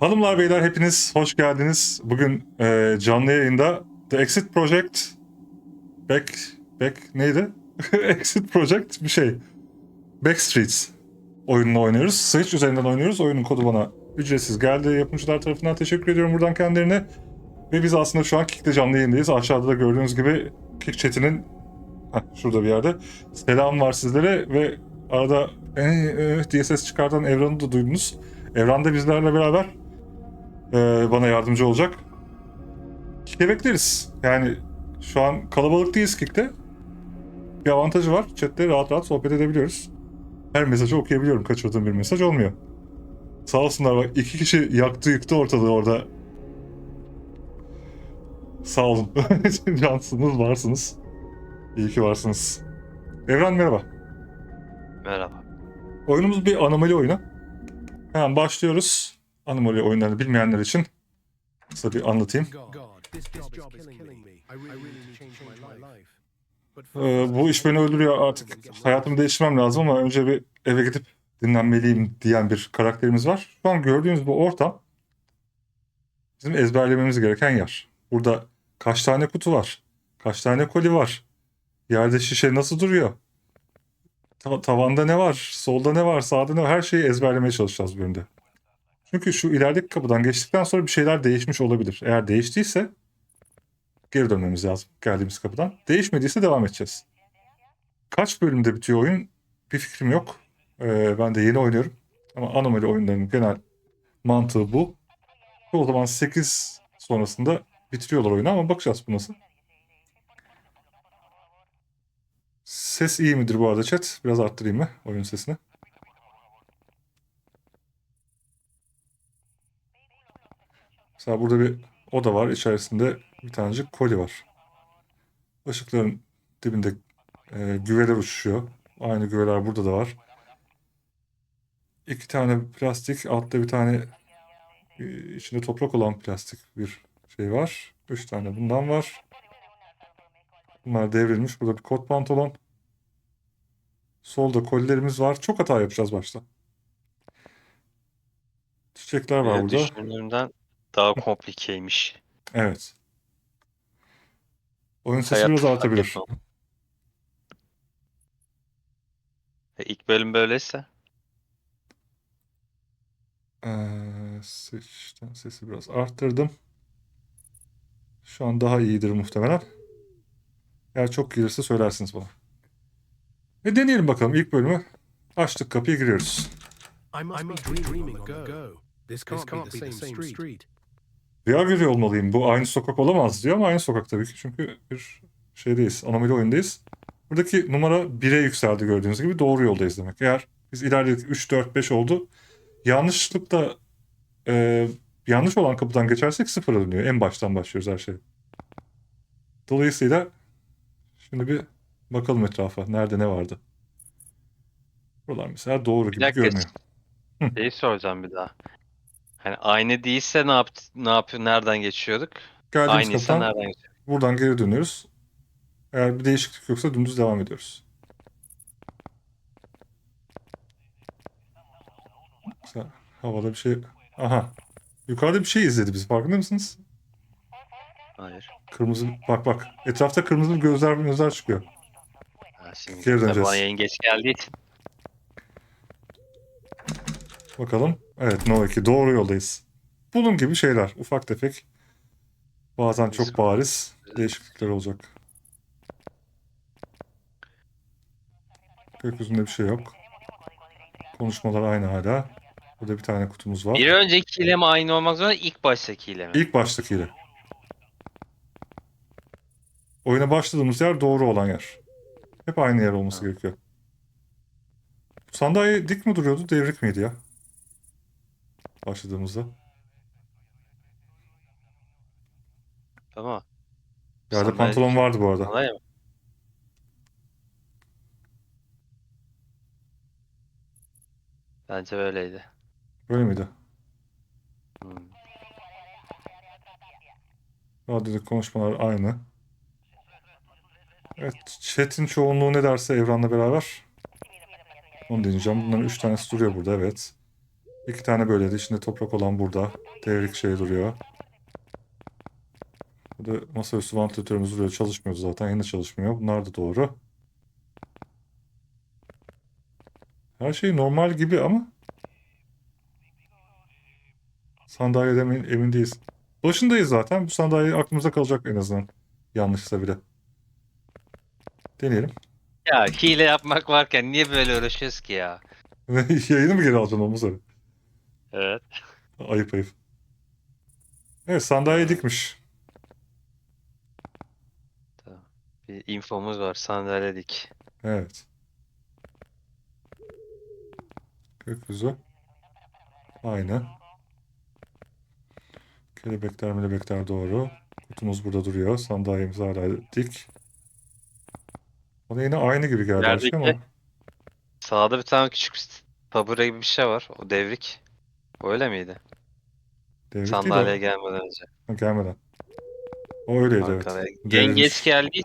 Hanımlar beyler hepiniz hoş geldiniz. Bugün e, canlı yayında The Exit Project Back Back neydi? Exit Project bir şey. Backstreets oyununu oynuyoruz. Switch üzerinden oynuyoruz. Oyunun kodu bana ücretsiz geldi. Yapımcılar tarafından teşekkür ediyorum buradan kendilerine. Ve biz aslında şu an Kick'te canlı yayındayız. Aşağıda da gördüğünüz gibi Kick chat'inin şurada bir yerde selam var sizlere ve arada eh, eh diye çıkartan Evran'ı da duydunuz. Evran da bizlerle beraber e, bana yardımcı olacak. Kick'e bekleriz. Yani şu an kalabalık değiliz Kick'te. Bir avantajı var. Chat'te rahat rahat sohbet edebiliyoruz. Her mesajı okuyabiliyorum. Kaçırdığım bir mesaj olmuyor. Sağ olsunlar bak iki kişi yaktı yıktı ortalığı orada. Sağ olun. Cansınız, varsınız. İyi ki varsınız. Evren merhaba. Merhaba. Oyunumuz bir anomali oyunu. Hemen başlıyoruz. Anomali oyunlarını bilmeyenler için kısa bir anlatayım. Ee, bu iş beni öldürüyor artık hayatımı değiştirmem lazım ama önce bir eve gidip dinlenmeliyim diyen bir karakterimiz var. Şu an gördüğünüz bu ortam bizim ezberlememiz gereken yer. Burada kaç tane kutu var? Kaç tane koli var? Yerde şişe nasıl duruyor? Ta- tavanda ne var? Solda ne var? Sağda ne var? Her şeyi ezberlemeye çalışacağız bu bölümde. Çünkü şu ilerideki kapıdan geçtikten sonra bir şeyler değişmiş olabilir. Eğer değiştiyse geri dönmemiz lazım geldiğimiz kapıdan. Değişmediyse devam edeceğiz. Kaç bölümde bitiyor oyun bir fikrim yok. Ee, ben de yeni oynuyorum. Ama anomali oyunlarının genel mantığı bu. O zaman 8 sonrasında bitiriyorlar oyunu ama bakacağız bu nasıl. Ses iyi midir bu arada chat? Biraz arttırayım mı oyun sesini? Mesela burada bir oda var. İçerisinde bir tanecik koli var. Işıkların dibinde e, güveler uçuşuyor. Aynı güveler burada da var. İki tane plastik, altta bir tane e, içinde toprak olan plastik bir şey var. Üç tane bundan var. Bunlar devrilmiş. Burada bir kot pantolon. Solda kolilerimiz var. Çok hata yapacağız başta. Çiçekler var Ee, burada. Düşündüğümden daha komplikeymiş. Evet. Oyun sesi Hayat biraz artabilir. E, ilk bölüm böyleyse Ee, seçten sesi biraz arttırdım. Şu an daha iyidir muhtemelen. Eğer çok gelirse söylersiniz bana. E deneyelim bakalım ilk bölümü. Açtık kapıyı giriyoruz. I must, be dreaming on the go. This can't, be the same street. Rüya görüyor olmalıyım. Bu aynı sokak olamaz diyor ama aynı sokak tabii ki. Çünkü bir şeydeyiz. Anomali oyundayız. Buradaki numara 1'e yükseldi gördüğünüz gibi. Doğru yoldayız demek. Eğer biz ilerledik 3, 4, 5 oldu. Yanlışlıkla e, yanlış olan kapıdan geçersek sıfır dönüyor. En baştan başlıyoruz her şey. Dolayısıyla şimdi bir bakalım etrafa. Nerede ne vardı? Buralar mesela doğru bir gibi dakika görünüyor. Hı. şeyi soracağım bir daha. Hani aynı değilse ne yap ne yapıyor nereden geçiyorduk? Geldiğimiz Aynıysa kapıdan nereden geçiyorduk? Buradan geri dönüyoruz. Eğer bir değişiklik yoksa dümdüz devam ediyoruz. Mesela havada bir şey... Aha. Yukarıda bir şey izledi bizi. Farkında mısınız? Hayır. Kırmızı... Bak bak. Etrafta kırmızı gözler gözler çıkıyor. Ha, şimdi Geri döneceğiz. bana yayın geç geldiği için. Bakalım. Evet No 2. Doğru yoldayız. Bunun gibi şeyler. Ufak tefek. Bazen çok bariz değişiklikler olacak. Gökyüzünde bir şey yok. Konuşmalar aynı hala. Burada bir tane kutumuz var. Bir öncekiyle mi aynı olmak zorunda ilk baştakiyle mi? İlk baştakiyle. Oyuna başladığımız yer doğru olan yer. Hep aynı yer olması gerekiyor. Sandalye dik mi duruyordu, devrik miydi ya? Başladığımızda. Tamam. Yerde Sandalye pantolon vardı bu arada. Sandalye mi? Bence böyleydi. Böyle miydi? Hmm. Radyodaki konuşmalar aynı. Evet, chat'in çoğunluğu ne derse Evran'la beraber onu deneyeceğim. Bunların üç tanesi duruyor burada, evet. İki tane böyleydi. İçinde toprak olan burada. Devrik şey duruyor. Burada masaüstü vantilatörümüz duruyor. Çalışmıyordu zaten. Yine çalışmıyor. Bunlar da doğru. Her şey normal gibi ama sandalyeden emin, emin değiliz. Başındayız zaten. Bu sandalye aklımızda kalacak en azından. Yanlışsa bile. Deneyelim. Ya hile yapmak varken niye böyle uğraşıyoruz ki ya? Yayını mı geri alacaksın olmaz öyle. Evet. Ayıp ayıp. Evet sandalye dikmiş. Bir infomuz var sandalyedik. Evet. Gökyüzü. Aynı. Kelebekler melebekler doğru. Kutumuz burada duruyor. Sandalyemiz hala dik. Bana yine aynı gibi geldi şey ama. Yerdeki- Sağda bir tane küçük bir tabure gibi bir şey var. O devrik. Öyle miydi? Devrik Sandalyeye değil gelmeden önce. o. Ha, gelmeden. O öyleydi evet. Yengeç geldi.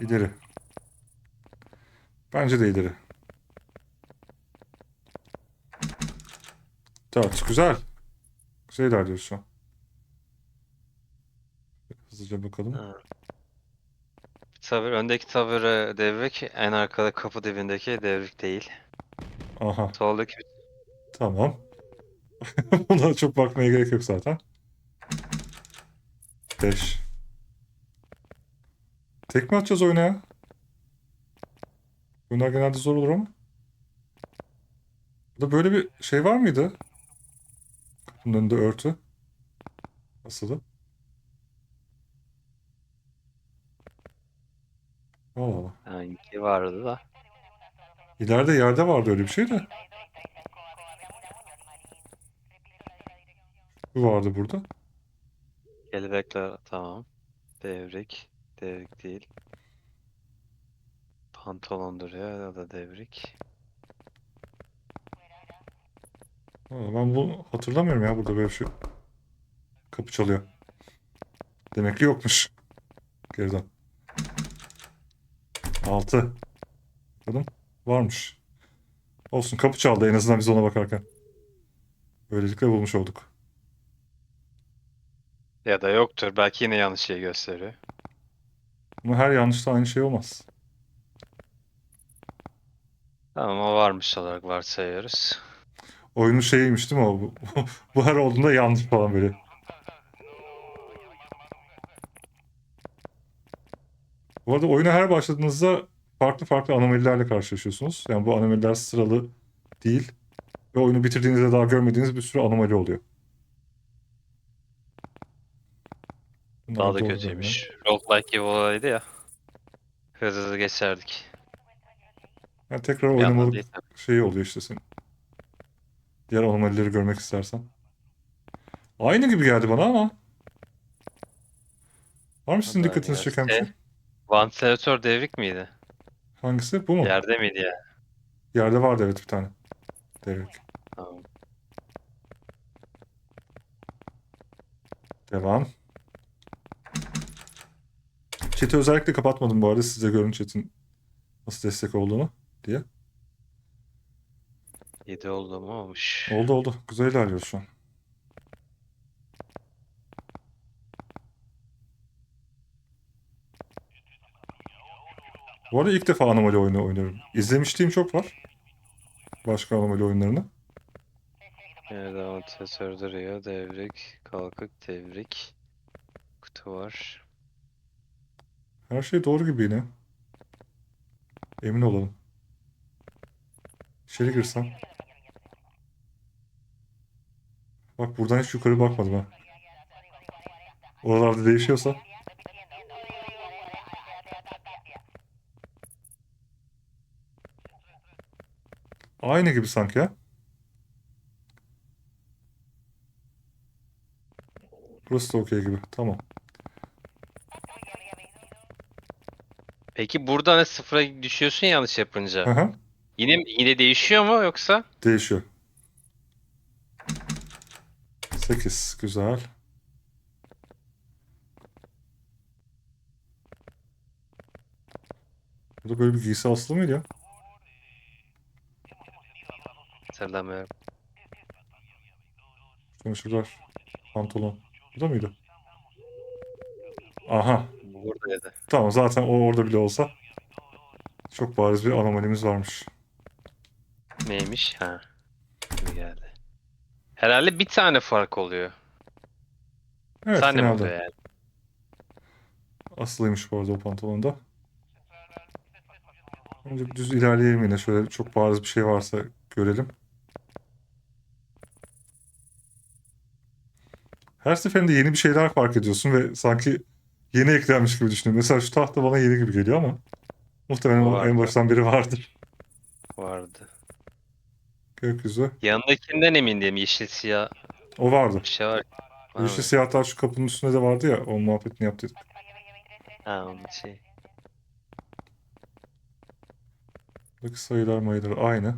İleri. Bence de ileri. Dört. Güzel. Güzel an. Hızlıca bakalım. Ha. Tavır, öndeki tavır e, devrik, en arkada kapı dibindeki devrik değil. Aha. Soldaki Tamam. Buna çok bakmaya gerek yok zaten. 5. Tek mi atacağız oyuna ya? Oyunlar genelde zor olur ama. Burada böyle bir şey var mıydı? Kapının önünde örtü. Asılı. Allah Allah. vardı da. İleride yerde vardı öyle bir şey de. Bu vardı burada. Kelebekler tamam. Devrik. Devrik değil. Pantolon duruyor. O da devrik. Ben bunu hatırlamıyorum ya burada böyle bir şey. Kapı çalıyor. Demek ki yokmuş. Geriden. 6. Bakalım. Varmış. Olsun kapı çaldı en azından biz ona bakarken. Böylelikle bulmuş olduk. Ya da yoktur. Belki yine yanlış şey gösteriyor. Ama her yanlışta aynı şey olmaz. Tamam o varmış olarak varsayıyoruz. Oyunun şeyiymiş değil mi o? Bu, bu her olduğunda yanlış falan böyle. Bu arada oyuna her başladığınızda farklı farklı anomalilerle karşılaşıyorsunuz. Yani bu anomaliler sıralı değil. Ve oyunu bitirdiğinizde daha görmediğiniz bir sürü anomali oluyor. Bunlar Daha da doğru kötüymüş. Roguelike gibi olaydı ya. Hızlı hızlı geçerdik. Yani tekrar Bir yandan oynamalık değil tabii. şey oluyor işte senin. Diğer anomalileri görmek istersen. Aynı gibi geldi bana ama. Var mı sizin dikkatinizi çeken bir şey? Vantilatör devrik miydi? Hangisi? Bu mu? Yerde miydi ya? Yerde vardı evet bir tane. Devrik. Tamam. Devam. Chat'i özellikle kapatmadım bu arada. Siz de görün chat'in nasıl destek olduğunu diye. 7 oldu mu olmuş. Oldu oldu. Güzel ilerliyoruz şu an. Bu arada ilk defa anomali oyunu oynuyorum. İzlemişliğim çok var. Başka anomali oyunlarını. Yerde vantilatör duruyor. Devrik, kalkık, devrik. Kutu var. Her şey doğru gibi yine. Emin olalım. İçeri girsem. Bak buradan hiç yukarı bakmadım ha. Oralarda değişiyorsa. Aynı gibi sanki ya. Burası da okey gibi. Tamam. Peki burada hani sıfıra düşüyorsun ya yanlış yapınca. Aha. Yine yine değişiyor mu yoksa? Değişiyor. 8. Güzel. Burada böyle bir giysi asılı mıydı ya? Hatırlamıyorum. Çamaşırlar, pantolon. Bu da mıydı? Aha. Bu buradaydı. Tamam zaten o orada bile olsa çok bariz bir anomalimiz varmış. Neymiş? Ha. Şimdi geldi. Herhalde bir tane fark oluyor. Evet de mi finalde. oluyor yani? Asılıymış bu arada o pantolonda. Önce düz ilerleyelim yine. Şöyle çok bariz bir şey varsa görelim. Her seferinde yeni bir şeyler fark ediyorsun ve sanki yeni eklenmiş gibi düşünüyorum. Mesela şu tahta bana yeni gibi geliyor ama muhtemelen o en baştan beri vardır. Vardı. Gökyüzü. Yanındakinden emin değilim. Yeşil siyah O vardı. bir şey var. Var işte mı? siyahlar şu kapının üstünde de vardı ya. O muhabbetini yaptık. Ha onun şey. Buradaki sayılar mayılar aynı.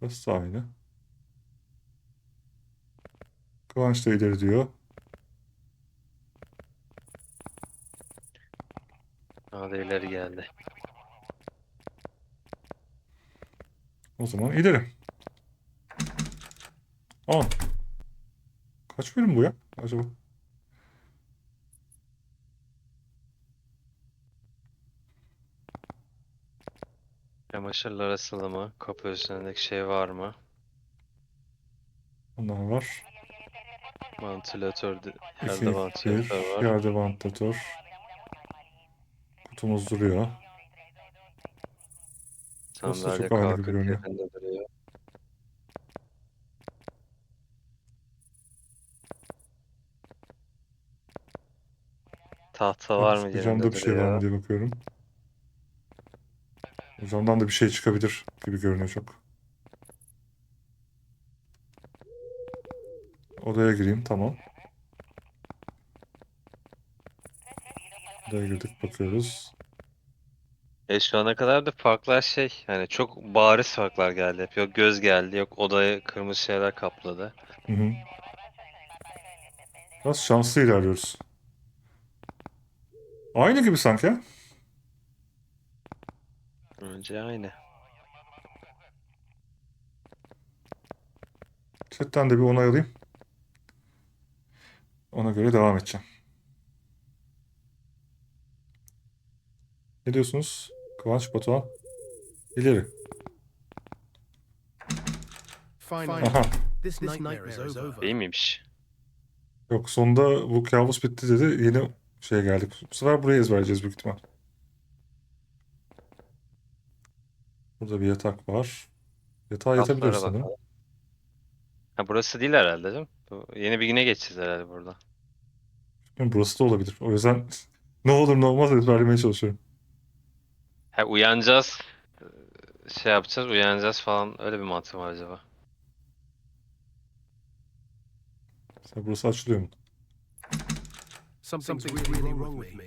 Burası da aynı. Kıvanç da ileri diyor. Hadi ileri geldi. O zaman ileri. 10. Kaç bölüm bu ya acaba? Çamaşırlar asılı mı? Kapı üstündeki şey var mı? Onlar var. Vantilatör, de- 2, yerde 1, vantilatör var. yerde vantilatör. Kutumuz duruyor. Burası da Sandalye çok aynı gibi kalkıp görünüyor. yerinde duruyor. Tahta var mı yerinde Camda bir şey var duruyor? mı diye bakıyorum. Camdan da bir şey çıkabilir gibi görünüyor çok. Odaya gireyim tamam. Odaya girdik bakıyoruz. E şu ana kadar da farklar şey hani çok bariz farklar geldi. hep. Yok göz geldi, yok odayı kırmızı şeyler kapladı. Hı hı. Biraz şanslı ilerliyoruz. Aynı gibi sanki. Önce aynı. Chatten de bir onay alayım. Ona göre devam edeceğim. Ne diyorsunuz? Kıvanç Batuhan. İleri. Aha. this nightmare is over. İyi miymiş? Yok sonunda bu kabus bitti dedi. Yeni şey geldik. Bu sefer burayı ezberleyeceğiz büyük ihtimal. Burada bir yatak var. Yatağa sanırım. bakalım. Ha burası değil herhalde değil mi? Yeni bir güne geçeceğiz herhalde burada. Bilmiyorum, Burası da olabilir. O yüzden ne olur ne olmaz ezberlemeye çalışıyorum. Ha uyanacağız. e, Şey yapacağız, uyanacağız falan. Öyle bir mantık var acaba? Mesela burası açılıyor mu? Something's really, really wrong with me.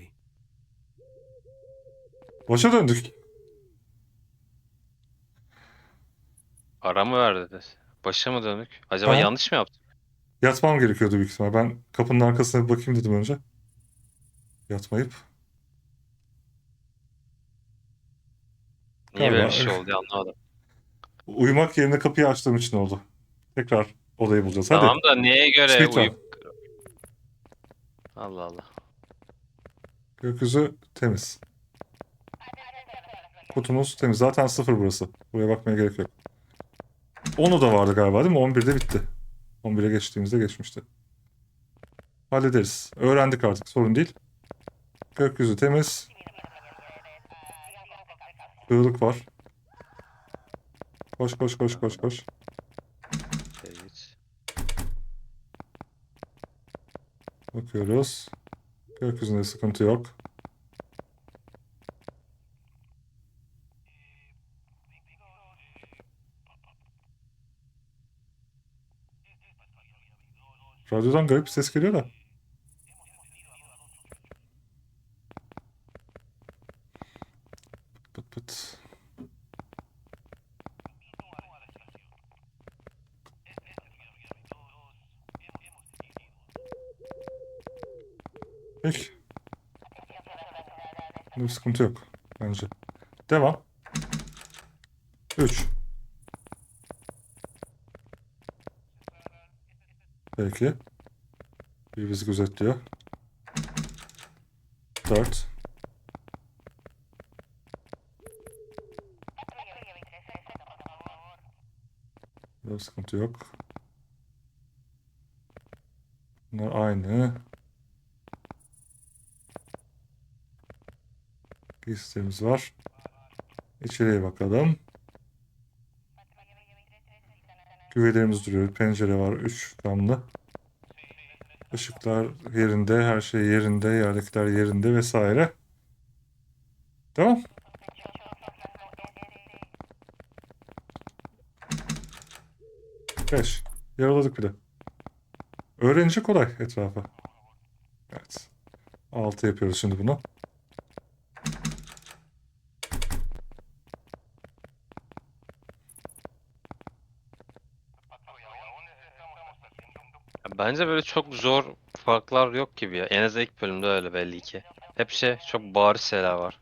Başa döndük. Ara mı verdi? Başa mı dönük? Acaba Aha. yanlış mı yaptık? Yatmam gerekiyordu büyük ihtimal. Ben kapının arkasına bir bakayım dedim önce. Yatmayıp. Niye böyle bir şey oldu ya, anlamadım. Uyumak yerine kapıyı açtığım için oldu. Tekrar odayı bulacağız. Hadi. Tamam da neye göre Speedrun. uyup... Allah Allah. Gökyüzü temiz. Kutumuz temiz. Zaten sıfır burası. Buraya bakmaya gerek yok. 10'u da vardı galiba değil mi? 11'de bitti. 11'e geçtiğimizde geçmişti. Hallederiz. Öğrendik artık. Sorun değil. Gökyüzü temiz. Sığlık var. Koş koş koş koş koş. Hiç. Bakıyoruz. Gökyüzünde sıkıntı yok. Radyodan garip bir ses geliyor da. Pıt pıt. Peki. Bir sıkıntı yok bence. Devam. 3. Peki. Bir bizi gözetliyor. 4. Yok sıkıntı yok. Bunlar aynı. Giysilerimiz var. İçeriye bakalım. Güvelerimiz duruyor. Pencere var. 3 camlı. Işıklar yerinde. Her şey yerinde. Yerdekiler yerinde vesaire. Tamam. Beş. Yaraladık bile. Öğrenince kolay etrafı. Evet. Altı yapıyoruz şimdi bunu. Bence böyle çok zor farklar yok gibi ya. En az ilk bölümde öyle belli ki. Hep şey çok bariz şeyler var.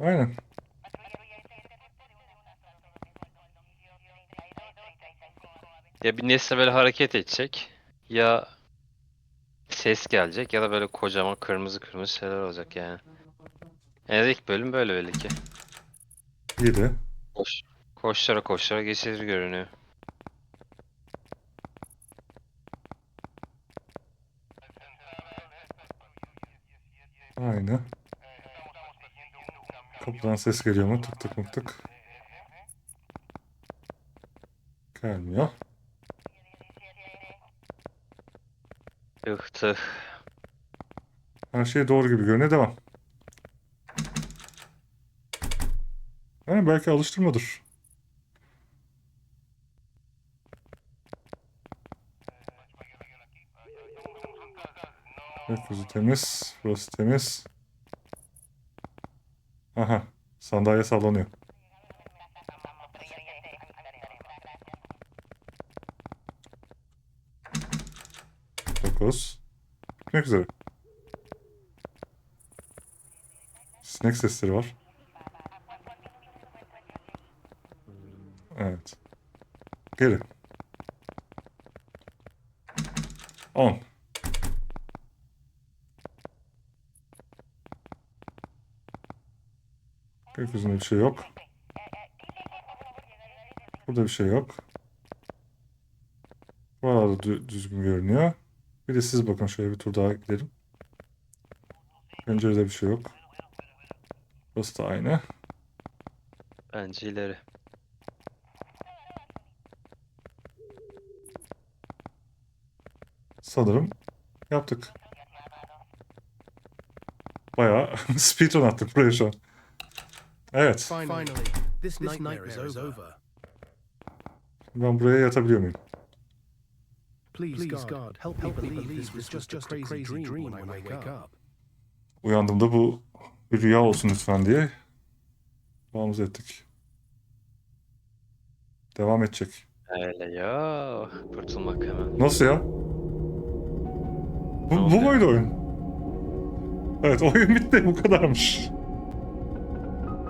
Aynen. Ya bir nesne böyle hareket edecek ya ses gelecek ya da böyle kocaman kırmızı kırmızı şeyler olacak yani. En az ilk bölüm böyle belli ki. Yedi. Koş. Koşlara koşlara geçilir görünüyor. Aynı. Kapıdan ses geliyor mu? Tık tık mık tık. Gelmiyor. Tıh. Her şey doğru gibi görünüyor. Devam. Yani belki alıştırmadır. Gökyüzü temiz. Burası temiz. Aha. Sandalye sallanıyor. Dokuz. Bitmek üzere. Sinek sesleri var. Evet. Geri. 10. Gökyüzünde bir şey yok. Burada bir şey yok. Buralarda dü- düzgün görünüyor. Bir de siz bakın şöyle bir tur daha gidelim. Pencerede bir şey yok. Burası da aynı. Bence ileri. Sanırım yaptık. Bayağı speedrun attık buraya şu an. Evet. Finally, this nightmare is over. Ben buraya yatabiliyor muyum? Please, God, help me believe this was just a crazy dream when I wake up. Uyandığımda bu bir rüya olsun lütfen diye duamızı ettik. Devam edecek. Öyle ya. Kurtulmak hemen. Nasıl ya? Bu, bu muydu oyun? Evet oyun bitti bu kadarmış.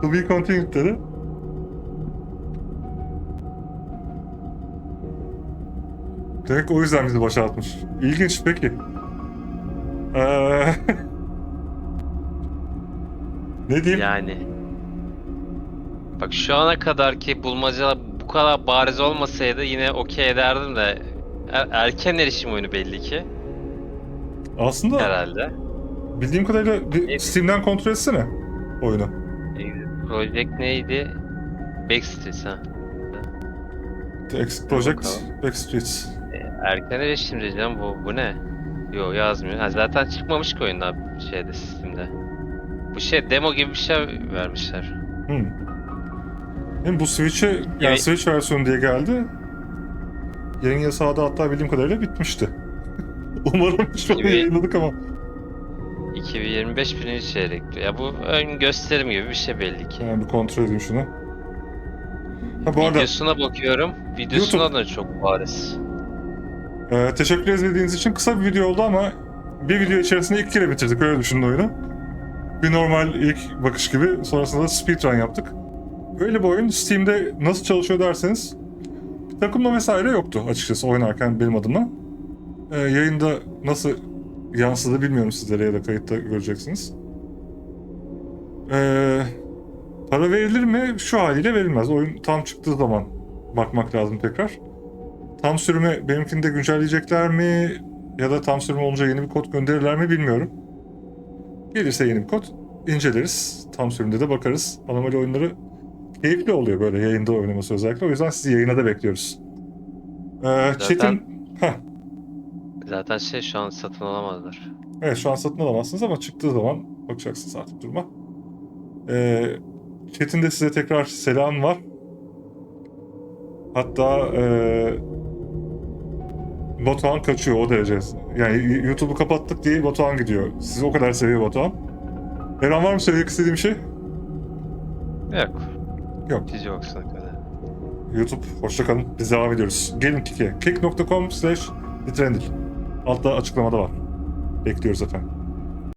To be continued dedi. Demek o yüzden bizi başa atmış. İlginç peki. Ee... ne diyeyim? Yani. Bak şu ana kadarki bulmacalar bu kadar bariz olmasaydı yine okey ederdim de er- erken erişim oyunu belli ki Aslında herhalde. bildiğim kadarıyla bir. Steam'den kontrol etsene oyunu. Project neydi? Backstreet ha. The Exit Project Bakalım. Backstreets. Erken erişim diyeceğim bu bu ne? Yo yazmıyor. Ha, zaten çıkmamış ki oyunda şeyde sistemde. Bu şey demo gibi bir şey vermişler. Hmm. Hem bu Switch'e yani Evet. Switch versiyonu diye geldi. Yayın yasağı da hatta bildiğim kadarıyla bitmişti. Umarım şu an yayınladık ama. 2025 birinci çeyrek. Ya bu ön gösterim gibi bir şey belli ki. Yani bir kontrol edeyim şunu. Ha bu arada Videosuna bakıyorum. Videosunda da çok bariz. e, teşekkür izlediğiniz için kısa bir video oldu ama bir video içerisinde iki kere bitirdik öyle düşünün oyunu. Bir normal ilk bakış gibi. Sonrasında da speedrun yaptık. Böyle bir oyun Steam'de nasıl çalışıyor derseniz takımla vesaire yoktu açıkçası oynarken benim adıma. Ee, yayında nasıl yansıdı bilmiyorum sizlere ya da kayıtta göreceksiniz. Ee, para verilir mi? Şu haliyle verilmez. Oyun tam çıktığı zaman bakmak lazım tekrar. Tam sürümü benimkini de güncelleyecekler mi? Ya da tam sürüm olunca yeni bir kod gönderirler mi bilmiyorum. Gelirse yeni bir kod inceleriz. Tam sürümde de bakarız. Anomali oyunları keyifli oluyor böyle yayında oynaması özellikle. O yüzden sizi yayına da bekliyoruz. Ee, Çetin... Heh, Zaten şey şu an satın alamadılar. evet şu an satın alamazsınız ama çıktığı zaman bakacaksınız artık duruma. Ee, Çetin de size tekrar selam var. Hatta ee, Batuhan kaçıyor o derece. Yani YouTube'u kapattık diye Batuhan gidiyor. Sizi o kadar seviyor Batuhan. Eren var mı söylemek istediğim şey? Yok. Yok. Siz yoksunuz kadar. YouTube hoşçakalın. Biz devam ediyoruz. Gelin Kik'e. kik.com slash Altta açıklamada var. Bekliyoruz efendim.